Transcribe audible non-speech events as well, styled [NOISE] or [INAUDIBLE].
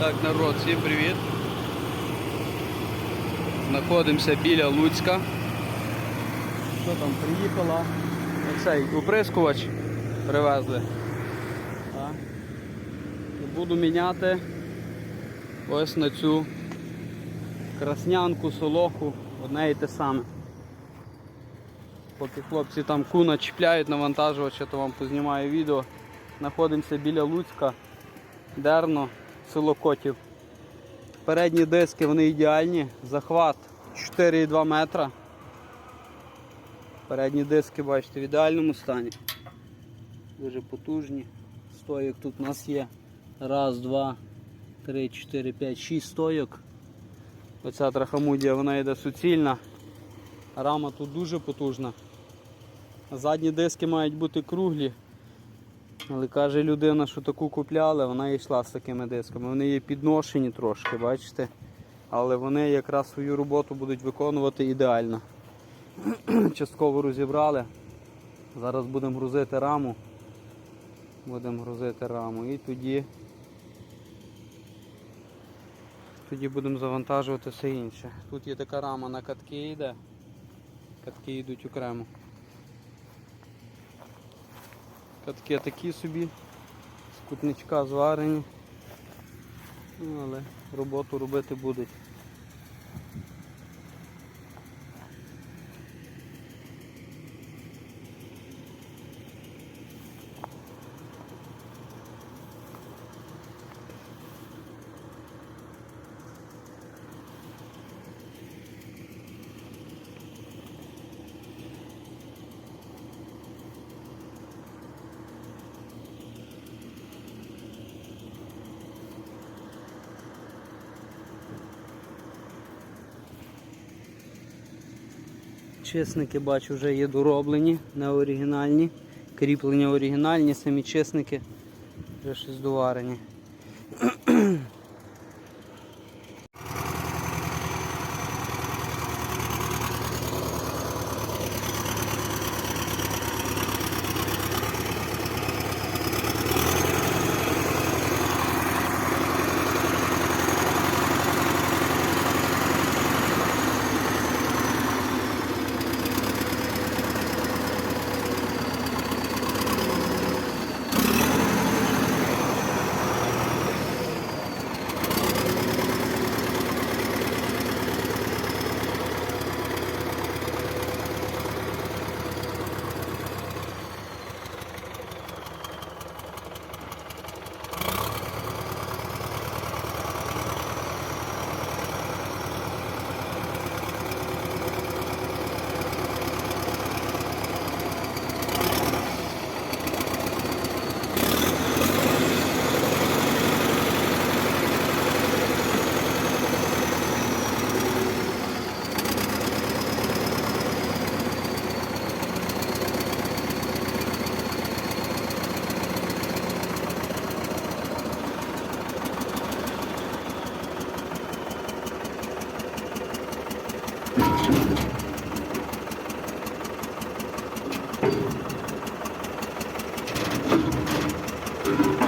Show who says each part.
Speaker 1: Так, народ, всім привіт. Знаходимося біля Луцька. Що там, приїхала? Оцей уприскувач привезли. Так. Буду міняти ось на цю краснянку, солоху, одне і те саме. Поки хлопці там куна чіпляють навантажувача, то вам познімаю відео. Знаходимося біля Луцька, Дерно, село Котів. Передні диски вони ідеальні, захват 4,2 метра. Передні диски, бачите, в ідеальному стані. Дуже потужні. Стоїк тут у нас є. Раз, два, три, чотири, п'ять, шість стойок. Оця трахамудія вона йде суцільна. Рама тут дуже потужна. Задні диски мають бути круглі. Але каже людина, що таку купляли, вона йшла з такими дисками. Вони є підношені трошки, бачите? Але вони якраз свою роботу будуть виконувати ідеально. [CLEARS THROAT] Частково розібрали. Зараз будемо грузити раму. Будемо грузити раму і тоді тоді будемо завантажувати все інше. Тут є така рама на катки йде. Катки йдуть окремо. Катки такі собі, з кутничка зварені. Ну, але роботу робити будуть. Чесники бачу вже є дороблені, не оригінальні. Кріплення оригінальні, самі чесники вже щось доварені. Thank you.